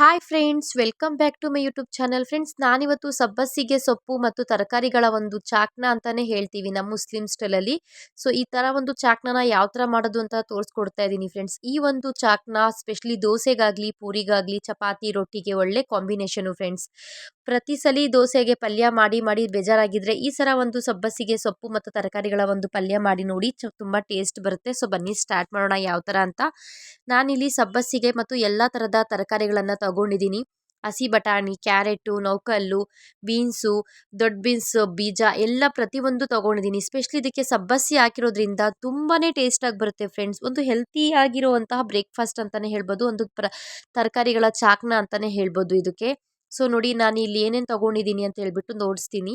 Hi friends welcome back to my YouTube channel friends ನಾನಿವತ್ತು ಸಬ್ಬಸಿಗೆ ಸೊಪ್ಪು ಮತ್ತು ತರಕಾರಿಗಳ ಒಂದು ಚಾಕ್ನ ಅಂತಾನೆ ಹೇಳ್ತೀವಿ ನಮ್ಮ ಮುಸ್ಲಿಂ ಸ್ಟೈಲಲ್ಲಿ ಸೊ ಈ ಥರ ಒಂದು ಚಾಕ್ನ ಯಾವ ಥರ ಮಾಡೋದು ಅಂತ ತೋರಿಸ್ಕೊಡ್ತಾ ಇದ್ದೀನಿ ಫ್ರೆಂಡ್ಸ್ ಈ ಒಂದು ಚಾಕ್ನ ಸ್ಪೆಷಲಿ ದೋಸೆಗಾಗಲಿ, ಪೂರಿಗಾಗಲಿ, ಚಪಾತಿ, ರೊಟ್ಟಿಗೆ ಒಳ್ಳೆ ಕಾಂಬಿನೇಷನು ಫ್ರೆಂಡ್ಸ್ ಪ್ರತಿ ಸಲ ದೋಸೆಗೆ ಪಲ್ಯ ಮಾಡಿ ಮಾಡಿ ಬೇಜಾರಾಗಿದ್ದರೆ ಈ ಸರ ಒಂದು ಸಬ್ಬಸಿಗೆ ಸೊಪ್ಪು ಮತ್ತು ತರಕಾರಿಗಳ ಒಂದು ಪಲ್ಯ ಮಾಡಿ ನೋಡಿ ತುಂಬಾ ಟೇಸ್ಟ್ ಬರುತ್ತೆ. ಸೊ ಬನ್ನಿ ಸ್ಟಾರ್ಟ್ ಮಾಡೋಣ ಯಾವ ಥರ ಅಂತ. ನಾನಿಲ್ಲಿ ಸಬ್ಬಸಿಗೆ ಮತ್ತು ಎಲ್ಲ ಥರದ ತರಕಾರಿಗಳನ್ನು ತಗೊಂಡಿದ್ದೀನಿ ಹಸಿ ಬಟಾಣಿ, ಕ್ಯಾರೆಟು, ನೌಕಲ್ಲು, ಬೀನ್ಸು, ದೊಡ್ಡ ಬೀನ್ಸ್, ಬೀಜ ಎಲ್ಲ ಪ್ರತಿಯೊಂದು ತೊಗೊಂಡಿದ್ದೀನಿ ಸ್ಪೆಷಲಿ ಇದಕ್ಕೆ ಸಬ್ಬಸಿ ಹಾಕಿರೋದ್ರಿಂದ ತುಂಬಾ ಟೇಸ್ಟಾಗಿ ಬರುತ್ತೆ ಫ್ರೆಂಡ್ಸ್ ಒಂದು ಹೆಲ್ತಿಯಾಗಿರುವಂತಹ ಬ್ರೇಕ್ಫಾಸ್ಟ್ ಅಂತಲೇ ಹೇಳ್ಬೋದು, ಒಂದು ಪ್ರ, ತರಕಾರಿಗಳ ಚಾಕ್ನ ಅಂತಲೇ ಹೇಳ್ಬೋದು ಇದಕ್ಕೆ. ಸೊ ನೋಡಿ, ನಾನು ಇಲ್ಲಿ ಏನೇನು ತೊಗೊಂಡಿದ್ದೀನಿ ಅಂತ ಹೇಳ್ಬಿಟ್ಟು ನೋಡಿಸ್ತೀನಿ.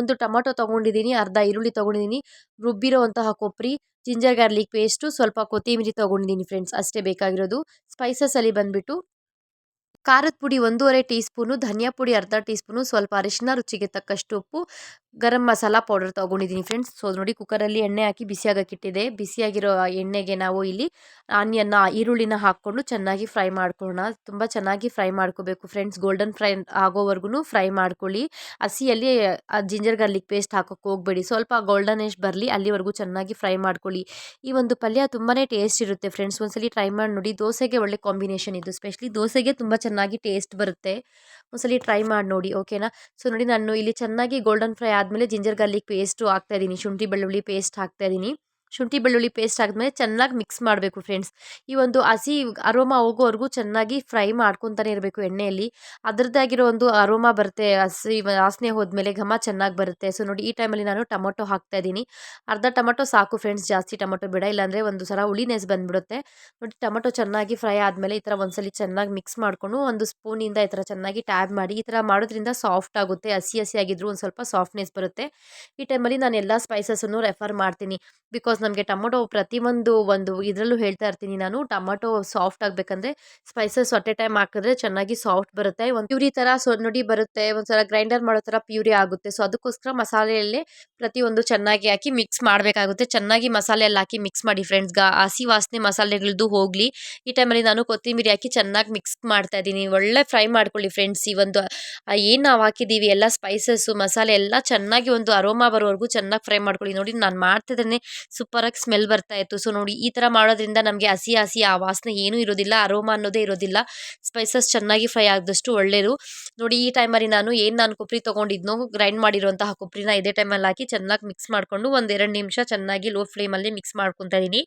ಒಂದು ಟೊಮೊಟೊ ತೊಗೊಂಡಿದ್ದೀನಿ ಅರ್ಧ ಈರುಳ್ಳಿ ತೊಗೊಂಡಿದ್ದೀನಿ ರುಬ್ಬಿರೋವಂತಹ ಕೊಬ್ಬರಿ ಜಿಂಜರ್ ಗಾರ್ಲಿಕ್ ಪೇಸ್ಟು ಸ್ವಲ್ಪ ಕೊತ್ತಿಮಿರಿ ತೊಗೊಂಡಿದ್ದೀನಿ ಫ್ರೆಂಡ್ಸ್ ಅಷ್ಟೇ ಬೇಕಾಗಿರೋದು. ಸ್ಪೈಸಸಲ್ಲಿ ಬಂದುಬಿಟ್ಟು ಖಾರದ ಪುಡಿ ಒಂದೂವರೆ ಟೀ ಸ್ಪೂನು ಧನಿಯಾ ಪುಡಿ ಅರ್ಧ ಟೀ ಸ್ಪೂನು ಸ್ವಲ್ಪ ಅರಿಶಿನ ರುಚಿಗೆ ತಕ್ಕಷ್ಟು ಉಪ್ಪು ಗರಂ ಮಸಾಲ ಪೌಡರ್ ತೊಗೊಂಡಿದ್ದೀನಿ ಫ್ರೆಂಡ್ಸ್ ಸೊ ನೋಡಿ ಕುಕ್ಕರಲ್ಲಿ ಎಣ್ಣೆ ಹಾಕಿ ಬಿಸಿಯಾಗಕ್ಕಿಟ್ಟಿದೆ. ಬಿಸಿಯಾಗಿರೋ ಎಣ್ಣೆಗೆ ನಾವು ಇಲ್ಲಿ ಆನಿಯನ್ನ, ಈರುಳ್ಳಿನ ಹಾಕ್ಕೊಂಡು ಚೆನ್ನಾಗಿ ಫ್ರೈ ಮಾಡ್ಕೊಳ್ಳೋಣ. ತುಂಬ ಚೆನ್ನಾಗಿ ಫ್ರೈ ಮಾಡ್ಕೋಬೇಕು ಫ್ರೆಂಡ್ಸ್ ಗೋಲ್ಡನ್ ಫ್ರೈ ಆಗೋವರೆಗೂ ಫ್ರೈ ಮಾಡ್ಕೊಳ್ಳಿ. ಹಸಿಯಲ್ಲಿ ಜಿಂಜರ್ ಗಾರ್ಲಿಕ್ ಪೇಸ್ಟ್ ಹಾಕೋಕ್ಕೆ ಹೋಗಬೇಡಿ. ಸ್ವಲ್ಪ ಗೋಲ್ಡನ್ ಎಷ್ಟು ಬರಲಿ, ಅಲ್ಲಿವರೆಗೂ ಚೆನ್ನಾಗಿ ಫ್ರೈ ಮಾಡ್ಕೊಳ್ಳಿ. ಈ ಒಂದು ಪಲ್ಯ ತುಂಬಾ ಟೇಸ್ಟ್ ಇರುತ್ತೆ ಫ್ರೆಂಡ್ಸ್ ಒಂದ್ಸಲಿ ಟ್ರೈ ಮಾಡಿ ನೋಡಿ. ದೋಸೆಗೆ ಒಳ್ಳೆ ಕಾಂಬಿನೇಷನ್ ಇದು. ಸ್ಪೆಷಲಿ ದೋಸೆಗೆ ತುಂಬ ಚೆನ್ನಾಗಿ ಟೇಸ್ಟ್ ಬರುತ್ತೆ. ಒಂದ್ಸಲಿ ಟ್ರೈ ಮಾಡಿ ನೋಡಿ ಓಕೆನಾ ಸೊ ನೋಡಿ ನಾನು ಇಲ್ಲಿ ಚೆನ್ನಾಗಿ ಗೋಲ್ಡನ್ ಫ್ರೈ ಆದಮೇಲೆ ಜಿಂಜರ್ ಗಾರ್ಲಿಕ್ ಪೇಸ್ಟು ಹಾಕ್ತಾಯಿದ್ದೀನಿ ಶುಂಠಿ ಬೆಳ್ಳುಳ್ಳಿ ಪೇಸ್ಟ್ ಹಾಕ್ತಾಯಿದ್ದೀನಿ ಶುಂಠಿ ಬೆಳ್ಳುಳ್ಳಿ ಪೇಸ್ಟ್ ಆದಮೇಲೆ ಚೆನ್ನಾಗಿ ಮಿಕ್ಸ್ ಮಾಡಬೇಕು ಫ್ರೆಂಡ್ಸ್ ಈ ಒಂದು ಹಸಿ ಅರೋಮಾ ಹೋಗೋವರೆಗೂ ಚೆನ್ನಾಗಿ ಫ್ರೈ ಮಾಡ್ಕೊತಾನೆ ಇರಬೇಕು ಎಣ್ಣೆಯಲ್ಲಿ. ಅದರದ್ದೇ ಆಗಿರೋ ಒಂದು ಅರೋಮ ಬರುತ್ತೆ, ಹಸಿ ವಾಸನೆ ಹೋದ್ಮೇಲೆ ಘಮ ಚೆನ್ನಾಗಿ ಬರುತ್ತೆ. ಸೊ ನೋಡಿ ಈ ಟೈಮಲ್ಲಿ ನಾನು ಟೊಮೊಟೊ ಹಾಕ್ತಾ ಇದ್ದೀನಿ. ಅರ್ಧ ಟೊಮೊಟೊ ಸಾಕು ಫ್ರೆಂಡ್ಸ್ ಜಾಸ್ತಿ ಟೊಮೊಟೊ ಬೇಡ, ಇಲ್ಲಾಂದರೆ ಒಂದು ಸಲ ಹುಳಿನೆಸ್ ಬಂದ್ಬಿಡುತ್ತೆ. ನೋಡಿ ಟೊಮೊಟೊ ಚೆನ್ನಾಗಿ ಫ್ರೈ ಆದಮೇಲೆ ಈ ಥರ ಒಂದ್ಸಲಿ ಚೆನ್ನಾಗಿ ಮಿಕ್ಸ್ ಮಾಡಿಕೊಂಡು ಒಂದು ಸ್ಪೂನಿಂದ ಈ ಥರ ಚೆನ್ನಾಗಿ ಟ್ಯಾಬ್ ಮಾಡಿ, ಈ ಥರ ಮಾಡೋದ್ರಿಂದ ಸಾಫ್ಟ್ ಆಗುತ್ತೆ. ಹಸಿ ಹಸಿ ಆಗಿದ್ರು ಒಂದು ಸ್ವಲ್ಪ ಸಾಫ್ಟ್ನೆಸ್ ಬರುತ್ತೆ. ಈ ಟೈಮಲ್ಲಿ ನಾನು ಎಲ್ಲ ಸ್ಪೈಸಸ್ಸನ್ನು ರೆಫರ್ ಮಾಡ್ತೀನಿ. ಬಿಕಾಸ್ ನಮಗೆ ಟೊಮೊಟೊ ಪ್ರತಿಯೊಂದು ಒಂದು ಇದರಲ್ಲೂ ಹೇಳ್ತಾ ಇರ್ತೀನಿ ನಾನು, ಟೊಮೊಟೊ ಸಾಫ್ಟ್ ಆಗಬೇಕಂದ್ರೆ ಸ್ಪೈಸಸ್ ಹೊಟ್ಟೆ ಟೈಮ್ ಹಾಕಿದ್ರೆ ಚೆನ್ನಾಗಿ ಸಾಫ್ಟ್ ಬರುತ್ತೆ. ಒಂದು ಪ್ಯೂರಿ ಥರ ಸೊ ನೋಡಿ ಬರುತ್ತೆ, ಒಂದ್ಸಲ ಗ್ರೈಂಡರ್ ಮಾಡೋ ಥರ ಪ್ಯೂರಿ ಆಗುತ್ತೆ. ಸೊ ಅದಕ್ಕೋಸ್ಕರ ಮಸಾಲೆಯಲ್ಲೇ ಪ್ರತಿಯೊಂದು ಚೆನ್ನಾಗಿ ಹಾಕಿ ಮಿಕ್ಸ್ ಮಾಡಬೇಕಾಗುತ್ತೆ. ಚೆನ್ನಾಗಿ ಮಸಾಲೆಯಲ್ಲಿ ಹಾಕಿ ಮಿಕ್ಸ್ ಮಾಡಿ ಫ್ರೆಂಡ್ಸ್ ಗಾ, ಹಸಿ ವಾಸನೆ ಮಸಾಲೆಗಳದ್ದು ಹೋಗಲಿ. ಈ ಟೈಮಲ್ಲಿ ನಾನು ಕೊತ್ತಂಬರಿ ಹಾಕಿ ಚೆನ್ನಾಗಿ ಮಿಕ್ಸ್ ಮಾಡ್ತಾ ಇದ್ದೀನಿ. ಒಳ್ಳೆ ಫ್ರೈ ಮಾಡ್ಕೊಳ್ಳಿ ಫ್ರೆಂಡ್ಸ್ ಈ ಒಂದು ಏನು ನಾವು ಹಾಕಿದ್ದೀವಿ ಎಲ್ಲ ಸ್ಪೈಸಸ್ಸು ಮಸಾಲೆ ಎಲ್ಲ ಚೆನ್ನಾಗಿ ಒಂದು ಅರೋಮಾ ಬರೋವರೆಗೂ ಚೆನ್ನಾಗಿ ಫ್ರೈ ಮಾಡ್ಕೊಳ್ಳಿ. ನೋಡಿ ನಾನು ಮಾಡ್ತಿದ್ದೇನೆ ಸೂಪರಾಗಿ ಸ್ಮೆಲ್ ಬರ್ತಾ ಇತ್ತು ಸೊ ನೋಡಿ ಈ ಥರ ಮಾಡೋದ್ರಿಂದ ನಮಗೆ ಹಸಿ ಹಸಿ ಆ ವಾಸನೆ ಏನೂ ಇರೋದಿಲ್ಲ ಅರೋಮಾ ಅನ್ನೋದೇ ಇರೋದಿಲ್ಲ ಸ್ಪೈಸಸ್ ಚೆನ್ನಾಗಿ ಫ್ರೈ ಆಗದಷ್ಟು ಒಳ್ಳೆಯದು ನೋಡಿ ಈ ಟೈಮಲ್ಲಿ ನಾನು ಏನು ನಾನು ಕೊಬ್ಬರಿ ತೊಗೊಂಡಿದ್ನೋ ಗ್ರೈಂಡ್ ಮಾಡಿರುವಂತಹ ಕೊಬ್ಬರಿನ ಇದೇ ಟೈಮಲ್ಲಿ ಹಾಕಿ ಚೆನ್ನಾಗಿ ಮಿಕ್ಸ್ ಮಾಡಿಕೊಂಡು ಒಂದು ಎರಡು ನಿಮಿಷ ಚೆನ್ನಾಗಿ ಲೋ ಫ್ಲೇಮಲ್ಲಿ ಮಿಕ್ಸ್ ಮಾಡ್ಕೊತಾ ಇದ್ದೀನಿ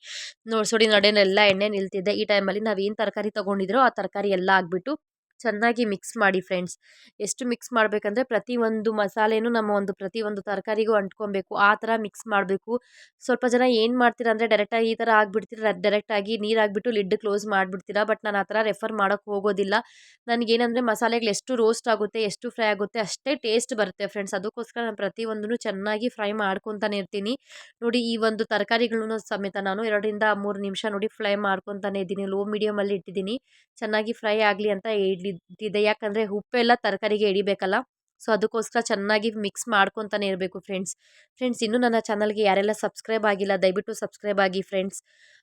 ನೋಡಿ ಸೋಡಿ ನಡೆನೆಲ್ಲ ಎಣ್ಣೆ ನಿಲ್ತಿದ್ದೆ ಈ ಟೈಮಲ್ಲಿ ನಾವು ಏನು ತರಕಾರಿ ತೊಗೊಂಡಿದ್ರೋ ಆ ತರಕಾರಿ ಎಲ್ಲ ಹಾಕ್ಬಿಟ್ಟು ಚೆನ್ನಾಗಿ ಮಿಕ್ಸ್ ಮಾಡಿ ಫ್ರೆಂಡ್ಸ್ ಎಷ್ಟು ಮಿಕ್ಸ್ ಮಾಡಬೇಕಂದ್ರೆ ಪ್ರತಿಯೊಂದು ಮಸಾಲೆನೂ ನಮ್ಮ ಒಂದು ಪ್ರತಿಯೊಂದು ತರಕಾರಿಗೂ ಅಂಟ್ಕೊಬೇಕು. ಆ ಥರ ಮಿಕ್ಸ್ ಮಾಡಬೇಕು. ಸ್ವಲ್ಪ ಜನ ಏನು ಮಾಡ್ತೀರಾ ಅಂದರೆ ಡೈರೆಕ್ಟಾಗಿ ಈ ಥರ ಆಗಿಬಿಡ್ತೀರ ಡೈರೆಕ್ಟಾಗಿ ನೀರು ಹಾಕ್ಬಿಟ್ಟು ಲಿಡ್ ಕ್ಲೋಸ್ ಮಾಡಿಬಿಡ್ತೀರಾ ಬಟ್ ನಾನು ಆ ಥರ ರೆಫರ್ ಮಾಡೋಕ್ಕೆ ಹೋಗೋದಿಲ್ಲ. ನನಗೇನಂದರೆ ಮಸಾಲೆಗಳು ಎಷ್ಟು ರೋಸ್ಟ್ ಆಗುತ್ತೆ, ಎಷ್ಟು ಫ್ರೈ ಆಗುತ್ತೆ ಅಷ್ಟೇ ಟೇಸ್ಟ್ ಬರುತ್ತೆ ಫ್ರೆಂಡ್ಸ್ ಅದಕ್ಕೋಸ್ಕರ ನಾನು ಪ್ರತಿಯೊಂದನ್ನು ಚೆನ್ನಾಗಿ ಫ್ರೈ ಮಾಡ್ಕೊತಾನೆ ಇರ್ತೀನಿ. ನೋಡಿ ಈ ಒಂದು ತರಕಾರಿಗಳನ್ನು ಸಮೇತ ನಾನು ಎರಡರಿಂದ ಮೂರು ನಿಮಿಷ ನೋಡಿ ಫ್ರೈ ಮಾಡ್ಕೊತಾನೆ ಇದ್ದೀನಿ. ಲೋ ಮೀಡಿಯಮಲ್ಲಿ ಇಟ್ಟಿದ್ದೀನಿ. ಚೆನ್ನಾಗಿ ಫ್ರೈ ಆಗಲಿ ಅಂತ ಇಟ್ಟಿದ್ದೆ ಯಾಕಂದರೆ ಉಪ್ಪೆಲ್ಲ ತರಕಾರಿಗೆ ಹಿಡಿಬೇಕಲ್ಲ ಸೊ ಅದಕ್ಕೋಸ್ಕರ ಚೆನ್ನಾಗಿ ಮಿಕ್ಸ್ ಮಾಡ್ಕೊತಾನೆ ಇರಬೇಕು ಫ್ರೆಂಡ್ಸ್ ಫ್ರೆಂಡ್ಸ್ ಇನ್ನೂ ನನ್ನ ಚಾನಲ್ಗೆ ಯಾರೆಲ್ಲ ಸಬ್ಸ್ಕ್ರೈಬ್ ಆಗಿಲ್ಲ, ದಯವಿಟ್ಟು ಸಬ್ಸ್ಕ್ರೈಬ್ ಆಗಿ ಫ್ರೆಂಡ್ಸ್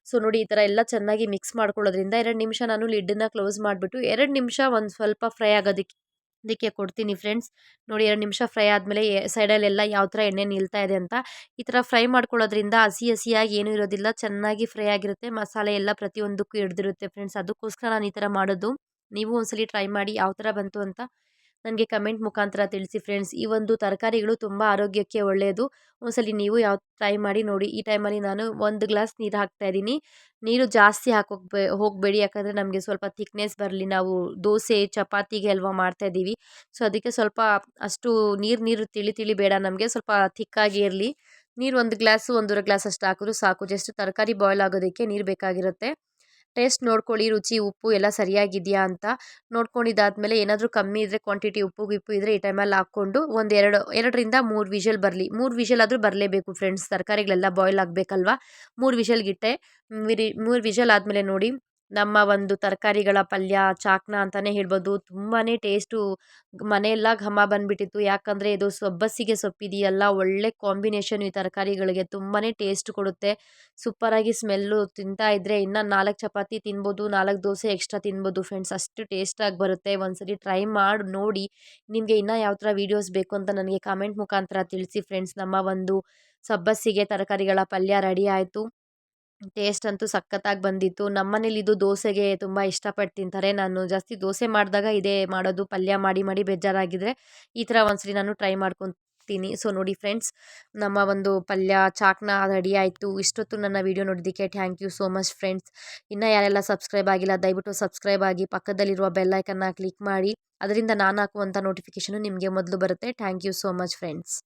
ಸೊ ನೋಡಿ, ಈ ಥರ ಎಲ್ಲ ಚೆನ್ನಾಗಿ ಮಿಕ್ಸ್ ಮಾಡ್ಕೊಳ್ಳೋದ್ರಿಂದ ಎರಡು ನಿಮಿಷ ನಾನು ಲಿಡ್ಡನ್ನ ಕ್ಲೋಸ್ ಮಾಡಿಬಿಟ್ಟು ಎರಡು ನಿಮಿಷ ಒಂದು ಸ್ವಲ್ಪ ಫ್ರೈ ಆಗೋದಕ್ಕೆ ಇದಕ್ಕೆ ಕೊಡ್ತೀನಿ ಫ್ರೆಂಡ್ಸ್ ನೋಡಿ, ಎರಡು ನಿಮಿಷ ಫ್ರೈ ಆದಮೇಲೆ ಸೈಡಲ್ಲೆಲ್ಲ ಯಾವ ಥರ ಎಣ್ಣೆ ನಿಲ್ತಾ ಇದೆ ಅಂತ ಈ ಥರ ಫ್ರೈ ಮಾಡ್ಕೊಳ್ಳೋದ್ರಿಂದ ಹಸಿ ಹಸಿಯಾಗಿ ಏನೂ ಇರೋದಿಲ್ಲ, ಚೆನ್ನಾಗಿ ಫ್ರೈ ಆಗಿರುತ್ತೆ, ಮಸಾಲೆ ಎಲ್ಲ ಪ್ರತಿಯೊಂದಕ್ಕೂ ಹಿಡ್ದಿರುತ್ತೆ ಫ್ರೆಂಡ್ಸ್ ಅದಕ್ಕೋಸ್ಕರ ನಾನು ಈ ಥರ ಮಾಡೋದು. ನೀವು ಒಂದ್ಸಲಿ ಟ್ರೈ ಮಾಡಿ ಯಾವ ಥರ ಬಂತು ಅಂತ ನನಗೆ ಕಮೆಂಟ್ ಮುಖಾಂತರ ತಿಳಿಸಿ ಫ್ರೆಂಡ್ಸ್. ಈ ಒಂದು ತರಕಾರಿಗಳು ತುಂಬ ಆರೋಗ್ಯಕ್ಕೆ ಒಳ್ಳೆಯದು. ಒಂದ್ಸಲಿ ನೀವು ಯಾವ ಟ್ರೈ ಮಾಡಿ ನೋಡಿ. ಈ ಟೈಮಲ್ಲಿ ನಾನು ಒಂದು ಗ್ಲಾಸ್ ನೀರು ಹಾಕ್ತಾ ಇದ್ದೀನಿ. ನೀರು ಜಾಸ್ತಿ ಹಾಕೋಕೆ ಹೋಗಬೇಡಿ. ಯಾಕಂದರೆ ನಮಗೆ ಸ್ವಲ್ಪ ಥಿಕ್ನೆಸ್ ಬರಲಿ. ನಾವು ದೋಸೆ, ಚಪಾತಿಗೆ ಅಲ್ವಾ ಮಾಡ್ತಾಯಿದ್ದೀವಿ ಸೊ ಅದಕ್ಕೆ ಸ್ವಲ್ಪ ಅಷ್ಟು ನೀರು ನೀರು ತಿಳಿ ತಿಳಿ ಬೇಡ ನಮಗೆ. ಸ್ವಲ್ಪ ಥಿಕ್ಕಾಗಿ ಇರಲಿ. ನೀರು ಒಂದು ಗ್ಲಾಸು, ಒಂದೂವರೆ ಗ್ಲಾಸ್ ಅಷ್ಟು ಹಾಕಿದ್ರು ಸಾಕು. ಜಸ್ಟ್ ತರಕಾರಿ ಬಾಯ್ಲ್ ಆಗೋದಕ್ಕೆ ನೀರು ಬೇಕಾಗಿರುತ್ತೆ. ಟೇಸ್ಟ್ ನೋಡ್ಕೊಳ್ಳಿ, ರುಚಿ, ಉಪ್ಪು ಎಲ್ಲ ಸರಿಯಾಗಿದೆಯಾ ಅಂತ ನೋಡ್ಕೊಂಡಿದ್ದಾದಮೇಲೆ ಏನಾದರೂ ಕಮ್ಮಿ ಇದ್ದರೆ ಕ್ವಾಂಟಿಟಿ ಉಪ್ಪು, ಗಿಪ್ಪು ಇದ್ದರೆ ಈ ಟೈಮಲ್ಲಿ ಹಾಕ್ಕೊಂಡು ಒಂದು ಎರಡು, ಎರಡರಿಂದ ಮೂರು ವಿಷಲ್ ಬರಲಿ. ಮೂರು ವಿಷಲ್ ಆದರೂ ಬರಲೇಬೇಕು ಫ್ರೆಂಡ್ಸ್ ತರಕಾರಿಗಳೆಲ್ಲ ಬಾಯ್ಲ್ ಆಗಬೇಕಲ್ವಾ? ಮೂರು ವಿಷಲ್ಗಿಟ್ಟೆ ಮಿರಿ ವಿಷಲ್ ಆದಮೇಲೆ ನೋಡಿ ನಮ್ಮ ಒಂದು ತರಕಾರಿಗಳ ಪಲ್ಯ, ಚಾಕ್ನ ಅಂತಲೇ ಹೇಳ್ಬೋದು. ತುಂಬಾ ಟೇಸ್ಟು ಮನೆಯೆಲ್ಲ ಘಮ ಬಂದುಬಿಟ್ಟಿತ್ತು. ಯಾಕಂದರೆ ಇದು ಸಬ್ಬಸಿಗೆ ಸೊಪ್ಪಿದೆಯಲ್ಲ, ಒಳ್ಳೆ ಕಾಂಬಿನೇಷನ್ ಈ ತರಕಾರಿಗಳಿಗೆ. ತುಂಬಾ ಟೇಸ್ಟ್ ಕೊಡುತ್ತೆ. ಸೂಪರಾಗಿ ಸ್ಮೆಲ್ಲು ತಿಂತಾ ಇದ್ದರೆ ಇನ್ನೂ ನಾಲ್ಕು ಚಪಾತಿ ತಿನ್ಬೋದು, ನಾಲ್ಕು ದೋಸೆ ಎಕ್ಸ್ಟ್ರಾ ತಿನ್ಬೋದು ಫ್ರೆಂಡ್ಸ್ ಅಷ್ಟು ಟೇಸ್ಟಾಗಿ ಬರುತ್ತೆ. ಒಂದ್ಸರಿ ಟ್ರೈ ಮಾಡಿ, ನೋಡಿ. ನಿಮಗೆ ಇನ್ನೂ ಯಾವ ಥರ ವೀಡಿಯೋಸ್ ಬೇಕು ಅಂತ ನನಗೆ ಕಾಮೆಂಟ್ ಮುಖಾಂತರ ತಿಳಿಸಿ ಫ್ರೆಂಡ್ಸ್ ನಮ್ಮ ಒಂದು ಸಬ್ಬಸಿಗೆ ತರಕಾರಿಗಳ ಪಲ್ಯ ರೆಡಿ ಆಯಿತು. ಟೇಸ್ಟ್ ಅಂತೂ ಸಖತ್ತಾಗಿ ಬಂದಿತ್ತು. ನಮ್ಮನೇಲಿ ಇದು ದೋಸೆಗೆ ತುಂಬ ಇಷ್ಟಪಟ್ಟು ತಿಂತಾರೆ ನಾನು ಜಾಸ್ತಿ ದೋಸೆ ಮಾಡಿದಾಗ ಇದೇ ಮಾಡೋದು, ಪಲ್ಯ ಮಾಡಿ ಮಾಡಿ ಬೇಜಾರಾಗಿದ್ದರೆ ಈ ಥರ ಒಂದ್ಸರಿ ನಾನು ಟ್ರೈ ಮಾಡ್ಕೊತೀನಿ. ಸೊ, ನೋಡಿ ಫ್ರೆಂಡ್ಸ್, ನಮ್ಮ ಒಂದು ಪಲ್ಯ, ಚಾಕ್ನ ರೆಡಿ ಆಯಿತು. ಇಷ್ಟೊತ್ತು ನನ್ನ ವೀಡಿಯೋ ನೋಡಿದ್ದಕ್ಕೆ thank you so much friends. ಇನ್ನು ಯಾರೆಲ್ಲ ಸಬ್ಸ್ಕ್ರೈಬ್ ಆಗಿಲ್ಲ, ದಯವಿಟ್ಟು ಸಬ್ಸ್ಕ್ರೈಬ್ ಆಗಿ ಪಕ್ಕದಲ್ಲಿರುವ ಬೆಲ್ಲೈಕನ್ನ ಕ್ಲಿಕ್ ಮಾಡಿ. ಅದರಿಂದ ನಾನು ಹಾಕುವಂಥ ನೋಟಿಫಿಕೇಷನು ನಿಮಗೆ ಮೊದಲು ಬರುತ್ತೆ. Thank you so much friends.